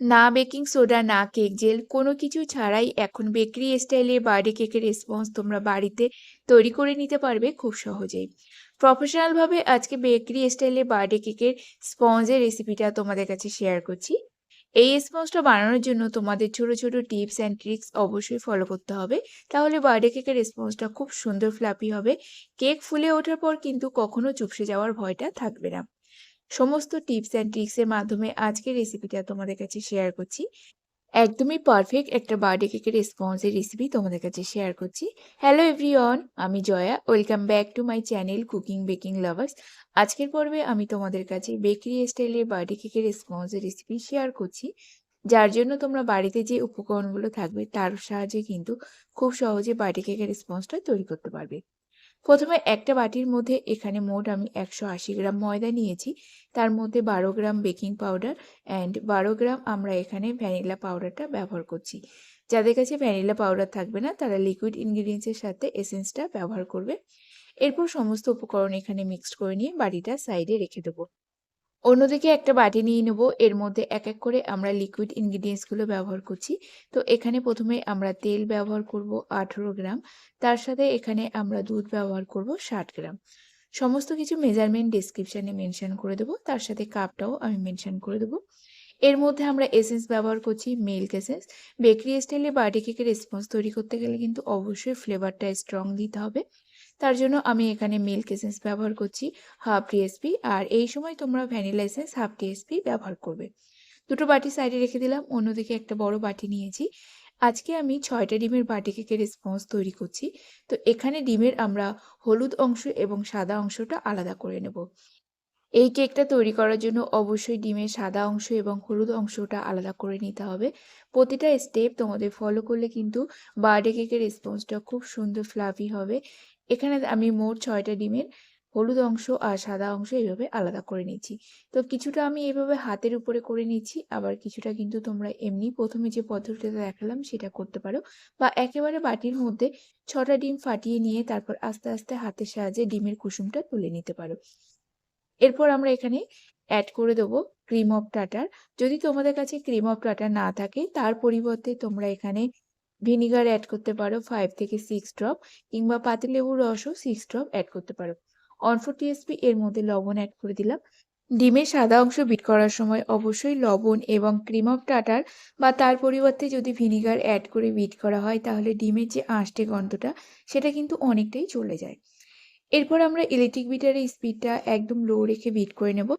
না baking soda, না cake gel, কোনো কিছু ছাড়াই এখন বেকারি স্টাইলের বার্থডে কেকের রেসপন্স তোমরা বাড়িতে তৈরি করে নিতে পারবে খুব সহজেই। প্রফেশনালভাবে আজকে বেকারি স্টাইলের বার্থডে কেকের স্পঞ্জের রেসিপিটা তোমাদের কাছে শেয়ার করছি। এই স্পঞ্জটা বানানোর জন্য তোমাদের ছোট ছোট টিপস অ্যান্ড ট্রিক্স অবশ্যই ফলো করতে হবে। তাহলে বার্থডে কেকের স্পঞ্জটা খুব সুন্দর ফ্লাপি হবে। কেক ফুলে ওঠার পর কিন্তু কখনো চুপসে যাওয়ার ভয়টা থাকবে না। সমস্ত টিপস অ্যান্ড ট্রিক্সের মাধ্যমে আজকের রেসিপিটা তোমাদের কাছে শেয়ার করছি। একদমই পারফেক্ট একটা বার্থডে কেকের স্পঞ্জের রেসিপি তোমাদের কাছে শেয়ার করছি। হ্যালো এভরিওয়ান আমি Joya. Welcome back to my channel cooking baking lovers আজকের পর্বে আমি তোমাদের কাছে বেকারি স্টাইলের বার্থডে কেকের স্পঞ্জের রেসিপি শেয়ার করছি। যার জন্য তোমরা বাড়িতে যে উপকরণগুলো থাকবে, তার সাহায্যে কিন্তু খুব সহজে বার্থডে কেকের স্পঞ্জটা তৈরি করতে পারবে। প্রথমে একটা বাটির মধ্যে এখানে মোট আমি একশো আশি গ্রাম ময়দা নিয়েছি। তার মধ্যে বারো গ্রাম বেকিং পাউডার অ্যান্ড বারো গ্রাম আমরা এখানে ভ্যানিলা পাউডারটা ব্যবহার করছি। যাদের কাছে ভ্যানিলা পাউডার থাকবে না, তারা লিকুইড ইনগ্রিডিয়েন্টসের সাথে এসেন্সটা ব্যবহার করবে। এরপর সমস্ত উপকরণ এখানে মিক্সড করে নিয়ে বাটিটা সাইডে রেখে দেবো। অন্যদিকে একটা বাটি নিয়ে নেব। এর মধ্যে এক এক করে আমরা লিকুইড ইনগ্রিডিয়েন্টসগুলো ব্যবহার করছি। তো এখানে প্রথমে আমরা তেল ব্যবহার করব আঠেরো গ্রাম। তার সাথে এখানে আমরা দুধ ব্যবহার করব ষাট গ্রাম। সমস্ত কিছু মেজারমেন্ট ডিসক্রিপশানে মেনশন করে দেবো। তার সাথে কাপটাও আমি মেনশন করে দেবো। এর মধ্যে আমরা এসেন্স ব্যবহার করছি মিল্ক এসেন্স বেকারি স্টাইলে বার্থডে কেকের রেসপন্স তৈরি করতে গেলে কিন্তু অবশ্যই ফ্লেভারটা স্ট্রং দিতে হবে। তার জন্য আমি এখানে মিল্ক এসেন্স ব্যবহার করছি হাফ টিএসপি আর এই সময় তোমরা ভ্যানিলা এসেন্স হাফ টিএসপি ব্যবহার করবে। দুটো বাটি সাইডে রেখে দিলাম, অন্যদিকে একটা বড় বাটি নিয়েছি। আজকে আমি ছয়টা ডিমের বাটি কেকের স্পঞ্জ তৈরি করছি। তো এখানে ডিমের আমরা হলুদ অংশ এবং সাদা অংশটা আলাদা করে নেব। এই কেকটা তৈরি করার জন্য অবশ্যই ডিমের সাদা অংশ এবং হলুদ অংশটা আলাদা করে নিতে হবে। প্রতিটা স্টেপ তোমাদের ফলো করলে কিন্তু বার্থডে কেকের রেসপন্সটা খুব সুন্দর ফ্লাফি হবে। এখানে আমি মোট ছয়টা ডিমের হলুদ অংশ আর সাদা অংশ এইভাবে আলাদা করে নিচ্ছি তো কিছুটা আমি এইভাবে হাতের উপরে করে নিচ্ছি আবার কিছুটা কিন্তু তোমরা এমনি প্রথমে যে পদ্ধতিটা দেখালাম সেটা করতে পারো। বা একেবারে বাটির মধ্যে ছটা ডিম ফাটিয়ে নিয়ে তারপর আস্তে আস্তে হাতের সাহায্যে ডিমের কুসুমটা তুলে নিতে পারো। এরপর আমরা এখানে অ্যাড করে দেবো ক্রিম অফ টাটার যদি তোমাদের কাছে ক্রিম অফ টাটার না থাকে, তার পরিবর্তে তোমরা এখানে ভিনিগার অ্যাড করতে পারো ফাইভ থেকে সিক্স ড্রপ কিংবা পাতিলেবুর রসও সিক্স ড্রপ অ্যাড করতে পারো। অনফোর টিএসপি এর মধ্যে লবণ অ্যাড করে দিলাম। ডিমের সাদা অংশ বিট করার সময় অবশ্যই লবণ এবং ক্রিম অফ টাটার বা তার পরিবর্তে যদি ভিনিগার অ্যাড করে বিট করা হয় তাহলে ডিমের যে আঁশটে গন্ধটা সেটা কিন্তু অনেকটাই চলে যায়। এরপর আমরা ইলেকট্রিক বিটারের স্পিডটা একদম লো রেখে বিট করে নেব।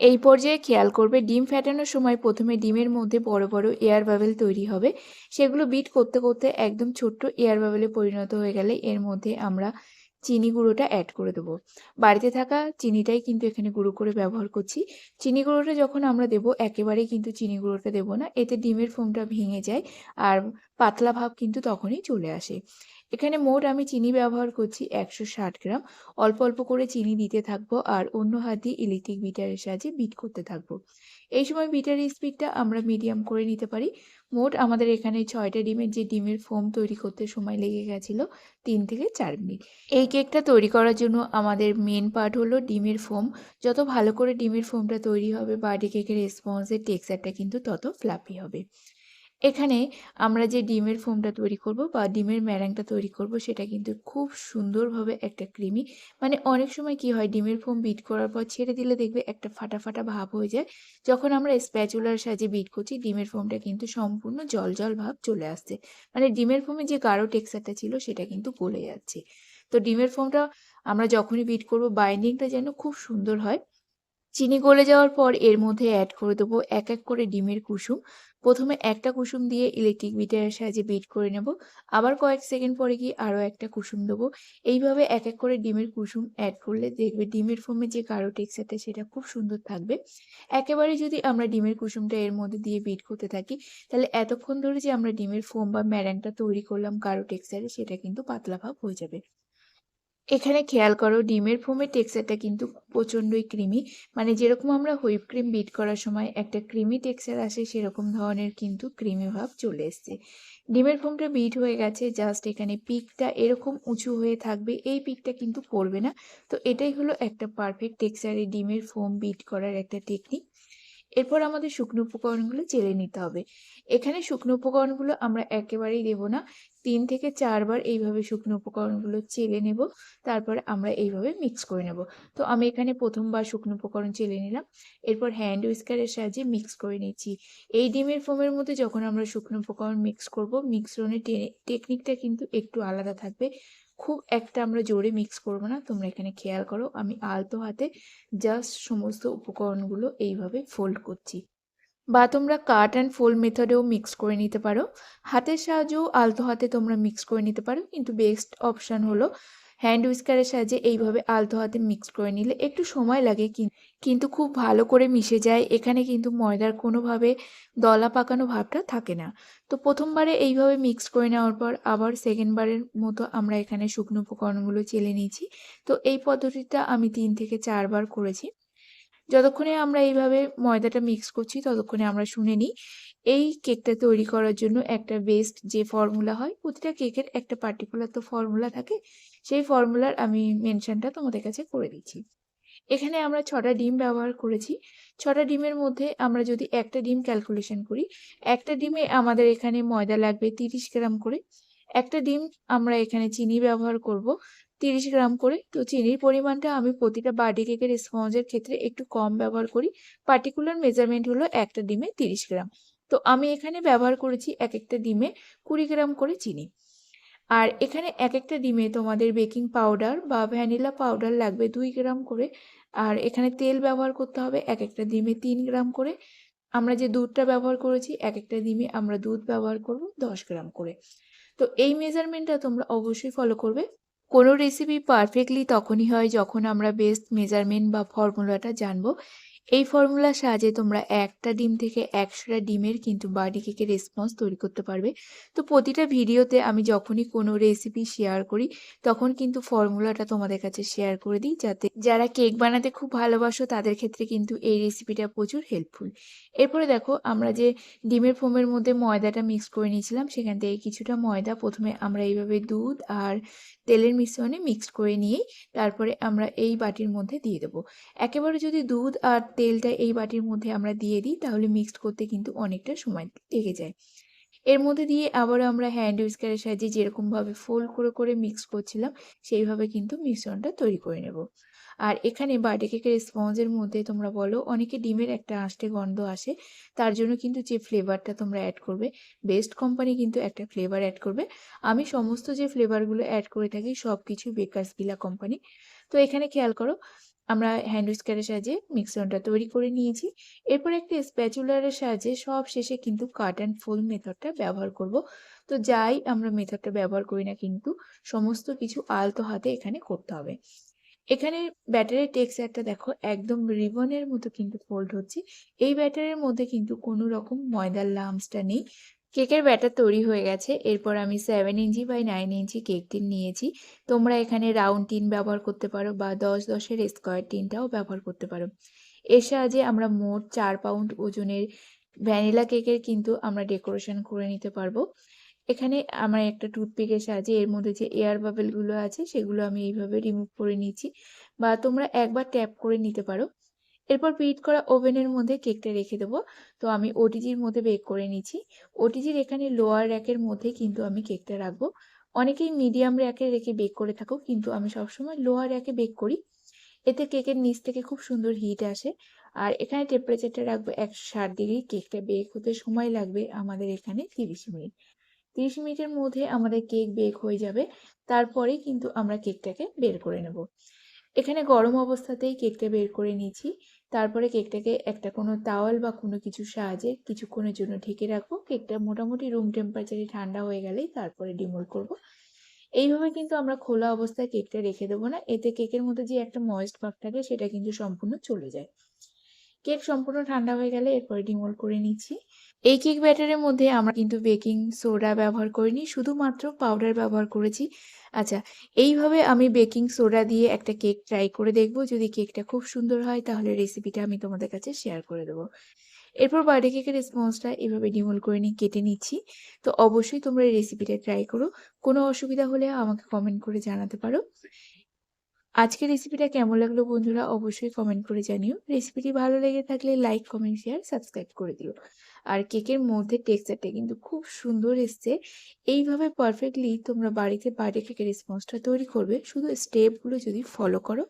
এই পর্যায়ে খেয়াল করবে, ডিম ফ্যাটানোর সময় প্রথমে ডিমের মধ্যে বড় বড় এয়ার বাবেল তৈরি হবে। সেগুলো বিট করতে করতে একদম ছোট্ট এয়ার বাবেলে পরিণত হয়ে গেলে এর মধ্যে আমরা চিনি গুঁড়োটা অ্যাড করে দেবো। বাড়িতে থাকা চিনিটাই কিন্তু এখানে গুঁড়ো করে ব্যবহার করছি। চিনি গুঁড়োটা যখন আমরা দেবো, একেবারেই কিন্তু চিনি গুঁড়োটা দেবো না। এতে ডিমের ফোমটা ভেঙে যায় আর পাতলা ভাব কিন্তু তখনই চলে আসে। এখানে মোট আমি চিনি ব্যবহার করছি একশো ষাট গ্রাম। অল্প অল্প করে চিনি দিতে থাকব আর অন্য হাত দিয়ে ইলেকট্রিক বিটারের সাহায্যে বিট করতে থাকব। এই সময় বিটারের স্পিডটা আমরা মিডিয়াম করে নিতে পারি। মোট আমাদের এখানে ছয়টা ডিমের যে ডিমের ফোম তৈরি করতে সময় লেগে গেছিল তিন থেকে চার মিনিট। এই কেকটা তৈরি করার জন্য আমাদের মেন পার্ট হলো ডিমের ফোম। যত ভালো করে ডিমের ফোমটা তৈরি হবে বার্থডে কেকের রেসপন্সের টেক্সচারটা কিন্তু তত ফ্লাপি হবে। এখানে আমরা যে ডিমের ফোমটা তৈরি করব বা ডিমের ম্যারাংটা তৈরি করব, সেটা কিন্তু খুব সুন্দরভাবে একটা ক্রিমি। মানে অনেক সময় কি হয়, ডিমের ফোম বিট করার পর ছেড়ে দিলে দেখবে একটা ফাটা ফাটা ভাব হয়ে যায়। যখন আমরা স্প্যাচুলার সাহায্যে বিট করছি, ডিমের ফোমটা কিন্তু সম্পূর্ণ জল জল ভাব চলে আসছে। মানে ডিমের ফোমে যে গাঢ় টেক্সচারটা ছিল, সেটা কিন্তু গলে যাচ্ছে। তো ডিমের ফোমটা আমরা যখনই বিট করব, বাইন্ডিংটা যেন খুব সুন্দর হয়। চিনি গলে যাওয়ার পর এর মধ্যে অ্যাড করে দেবো এক এক করে ডিমের কুসুম। প্রথমে একটা কুসুম দিয়ে ইলেকট্রিক বিটারের সাহায্যে বিট করে নেব। আবার কয়েক সেকেন্ড পরে গিয়ে আরও একটা কুসুম দেবো। এইভাবে এক এক করে ডিমের কুসুম অ্যাড করলে দেখবে ডিমের ফোমে যে গাঢ় টেক্সচারটা সেটা খুব সুন্দর থাকবে। একেবারে যদি আমরা ডিমের কুসুমটা এর মধ্যে দিয়ে বিট করতে থাকি, তাহলে এতক্ষণ ধরে যে আমরা ডিমের ফোম বা ম্যারাংটা তৈরি করলাম গাঢ় টেক্সচারে সেটা কিন্তু পাতলা ভাব হয়ে যাবে। এখানে খেয়াল করো, ডিমের ফোমের টেক্সচারটা কিন্তু প্রচণ্ডই ক্রিমি। মানে যেরকম আমরা হুইপ ক্রিম বিট করার সময় একটা ক্রিমি টেক্সচার আসে, সেরকম ধরনের কিন্তু ক্রিমি ভাব চলে এসছে। ডিমের ফোমটা বিট হয়ে গেছে, জাস্ট এখানে পিকটা এরকম উঁচু হয়ে থাকবে, এই পিকটা কিন্তু পড়বে না। তো এটাই হলো একটা পারফেক্ট টেক্সচারে ডিমের ফোম বিট করার একটা টেকনিক। এরপর আমাদের শুকনো উপকরণগুলো চেলে নিতে হবে। এখানে শুকনো উপকরণগুলো আমরা একেবারেই দেব না। তিন থেকে চারবার এইভাবে শুকনো উপকরণগুলো চেলে নেব, তারপরে আমরা এইভাবে মিক্স করে নেব। তো আমি এখানে প্রথমবার শুকনো উপকরণ চেলে নিলাম। এরপর হ্যান্ড উইস্কারের সাহায্যে মিক্স করে নিচ্ছি। এই ডিমের ফোমের মধ্যে যখন আমরা শুকনো উপকরণ মিক্স করব মিক্সরনের টেকনিকটা কিন্তু একটু আলাদা থাকবে। খুব একটা আমরা জোরে মিক্স করব না। তোমরা এখানে খেয়াল করো, আমি আলতো হাতে জাস্ট সমস্ত উপকরণগুলো এইভাবে ফোল্ড করছি। বা তোমরা কাট অ্যান্ড ফোল্ড মেথডেও মিক্স করে নিতে পারো। হাতের সাহায্যেও আলতো হাতে তোমরা মিক্স করে নিতে পারো, কিন্তু বেস্ট অপশান হলো হ্যান্ড উইস্কারের সাহায্যে এইভাবে আলতো হাতে মিক্স করে নিলে একটু সময় লাগে কিন্তু খুব ভালো করে মিশে যায়। এখানে কিন্তু ময়দার কোনোভাবে দলা পাকানো ভাবটা থাকে না। তো প্রথমবারে এইভাবে মিক্স করে নেওয়ার পর আবার সেকেন্ডবারের মতো আমরা এখানে শুকনো উপকরণগুলো চেলে নিয়েছি। তো এই পদ্ধতিটা আমি তিন থেকে চারবার করেছি। যতক্ষণে আমরা এইভাবে ময়দাটা মিক্স করছি, ততক্ষণে আমরা শুনে নিই। এই কেকটা তৈরি করার জন্য একটা বেস্ট যে ফর্মুলা হয়, প্রতিটা কেকের একটা পার্টিকুলার তো ফর্মুলা থাকে, সেই ফর্মুলার আমি মেনশনটা তোমাদের কাছে করে দিচ্ছি। এখানে আমরা ছটা ডিম ব্যবহার করেছি। ছটা ডিমের মধ্যে আমরা যদি একটা ডিম ক্যালকুলেশন করি, একটা ডিমে আমাদের এখানে ময়দা লাগবে তিরিশ গ্রাম করে। একটা ডিম আমরা এখানে চিনি ব্যবহার করব তিরিশ গ্রাম করে। তো চিনির পরিমাণটা আমি প্রতিটা বার্থডে কেকের স্পঞ্জের ক্ষেত্রে একটু কম ব্যবহার করি। পার্টিকুলার মেজারমেন্ট হলো একটা ডিমে তিরিশ গ্রাম। তো আমি এখানে ব্যবহার করেছি এক একটা ডিমে কুড়ি গ্রাম করে চিনি। আর এখানে এক একটা ডিমে তোমাদের বেকিং পাউডার বা ভ্যানিলা পাউডার লাগবে দুই গ্রাম করে। আর এখানে তেল ব্যবহার করতে হবে এক একটা ডিমে তিন গ্রাম করে। আমরা যে দুধটা ব্যবহার করেছি, এক একটা ডিমে আমরা দুধ ব্যবহার করব দশ গ্রাম করে। তো এই মেজারমেন্টটা তোমরা অবশ্যই ফলো করবে। কোনো রেসিপি পারফেক্টলি তখনই হয় যখন আমরা বেস্ট মেজারমেন্ট বা ফর্মুলাটা জানব। এই ফর্মুলার সাহায্যে তোমরা একটা ডিম থেকে একশোটা ডিমের কিন্তু বার্থডে কেকের রেসপন্স তৈরি করতে পারবে। তো প্রতিটা ভিডিওতে আমি যখনই কোনো রেসিপি শেয়ার করি, তখন কিন্তু ফর্মুলাটা তোমাদের কাছে শেয়ার করে দিই যাতে যারা কেক বানাতে খুব ভালোবাসো, তাদের ক্ষেত্রে কিন্তু এই রেসিপিটা প্রচুর হেল্পফুল এরপরে দেখো, আমরা যে ডিমের ফোমের মধ্যে ময়দাটা মিক্স করে নিয়েছিলাম, সেখান থেকে কিছুটা ময়দা প্রথমে আমরা এইভাবে দুধ আর তেলের মিশ্রণে মিক্স করে নিয়েই তারপরে আমরা এই বাটির মধ্যে দিয়ে দেবো। একেবারে যদি দুধ আর তেলটা এই বাটির মধ্যে আমরা দিয়ে দিই, তাহলে মিক্সড করতে কিন্তু অনেকটা সময় লেগে যায়। এর মধ্যে দিয়ে আবারও আমরা হ্যান্ড উইস্কারের সাহায্যে যেরকমভাবে ফোল্ড করে করে মিক্স করছিলাম, সেইভাবে কিন্তু মিশ্রণটা তৈরি করে নেব। আর এখানে বার্থডে কেকের স্পঞ্জের মধ্যে তোমরা বলো, অনেকে ডিমের একটা আষ্টে গন্ধ আসে, তার জন্য কিন্তু যে ফ্লেভারটা তোমরা অ্যাড করবে বেস্ট কোম্পানি কিন্তু একটা ফ্লেভার অ্যাড করবে। আমি সমস্ত যে ফ্লেভারগুলো অ্যাড করে থাকি সব কিছু বেকার্স ভিলা কোম্পানি তো এখানে খেয়াল করো আমরা হ্যান্ড উইস্কারের সাহায্যে মিক্সরনটা তৈরি করে নিয়েছি। এরপর একটা স্প্যাচুলারের সাহায্যে সব শেষে কিন্তু কাট অ্যান্ড ফুল মেথডটা ব্যবহার করব। তো যাই আমরা মেথডটা ব্যবহার করি না কিন্তু সমস্ত কিছু আলতো হাতে এখানে করতে হবে। এখানে ব্যাটারের টেক্সচারটা দেখো একদম রিবনের মতো কিন্তু ফোল্ড হচ্ছে। এই ব্যাটারের মধ্যে কিন্তু কোনো রকম ময়দার লামসটা নেই। কেকের ব্যাটার তৈরি হয়ে গেছে। এরপর আমি seven inch by nine inch cake tin নিয়েছি। তোমরা এখানে রাউন্ড টিন ব্যবহার করতে পারো বা দশ দশের স্কোয়ার টিনটাও ব্যবহার করতে পারো। এর সাহায্যে আমরা মোট চার পাউন্ড ওজনের ভ্যানিলা কেকের কিন্তু আমরা ডেকোরেশন করে নিতে পারব। এখানে আমার একটা টুথপিকের সাহায্যে এর মধ্যে যে এয়ার বাবেলগুলো আছে, সেগুলো আমি এইভাবে রিমুভ করে নিচ্ছি বা তোমরা একবার ট্যাপ করে নিতে পারো। এরপর পিট করা ওভেনের মধ্যে কেকটা রেখে দেবো। তো আমি ওটিজির মধ্যে বেক করে নিচ্ছি। ওটিজির এখানে লোয়ার র্যাকের মধ্যে কিন্তু আমি কেকটা রাখব। অনেকেই মিডিয়াম র্যাকে রেখে বেক করে থাকো, কিন্তু আমি সবসময় লোয়ার র্যাকে বেক করি। এতে কেকের নিচ থেকে খুব সুন্দর হিট আসে। আর এখানে টেম্পারেচারটা রাখব একশো ষাট ডিগ্রি কেকটা বেক হতে সময় লাগবে আমাদের এখানে তিরিশ মিনিট। তিরিশ মিনিটের মধ্যে আমাদের কেক বেক হয়ে যাবে। তারপরে কিন্তু আমরা কেকটাকে বের করে নেব। এখানে গরম অবস্থাতেই কেকটা বের করে নিয়েছি। তারপরে কেকটাকে একটা কোনো তাওয়াল বা কোনো কিছুর সাহায্যে কিছুক্ষণের জন্য ঢেকে রাখব। কেকটা মোটামুটি রুম টেম্পারেচারে ঠান্ডা হয়ে গেলেই তারপরে ডিমোল করব। এইভাবে কিন্তু আমরা খোলা অবস্থায় কেকটা রেখে দেবো না। এতে কেকের মধ্যে যে একটা ময়েস্ট ভাব থাকে সেটা কিন্তু সম্পূর্ণ চলে যায়। কেক সম্পূর্ণ ঠান্ডা হয়ে গেলে এরপরে ডিমোল করে নিচ্ছি। এই কেক ব্যাটারের মধ্যে আমরা কিন্তু বেকিং সোডা ব্যবহার করিনি, শুধুমাত্র পাউডার ব্যবহার করেছি। আচ্ছা এইভাবে আমি বেকিং সোডা দিয়ে একটা কেক ট্রাই করে দেখব। যদি কেকটা খুব সুন্দর হয়, তাহলে রেসিপিটা আমি তোমাদের কাছে শেয়ার করে দেবো। এরপর বার্থডে কেকের স্পঞ্জটা এভাবে ডিমোল করে নিয়ে কেটে নিচ্ছি। তো অবশ্যই তোমরা এই রেসিপিটা ট্রাই করো। কোনো অসুবিধা হলে আমাকে কমেন্ট করে জানাতে পারো। আজকের রেসিপিটা কেমন লাগল বন্ধুরা, অবশ্যই কমেন্ট করে জানিও। রেসিপিটি ভালো লেগে থাকলে লাইক, কমেন্ট, শেয়ার, সাবস্ক্রাইব করে দিও। আর কেকের মধ্যে টেক্সচারটা কিন্তু খুব সুন্দর এসছে। এইভাবে পারফেক্টলি তোমরা বাড়িতে বার্থডে কেকের রেসপন্সটা তৈরি করবে। শুধু স্টেপগুলো যদি ফলো করো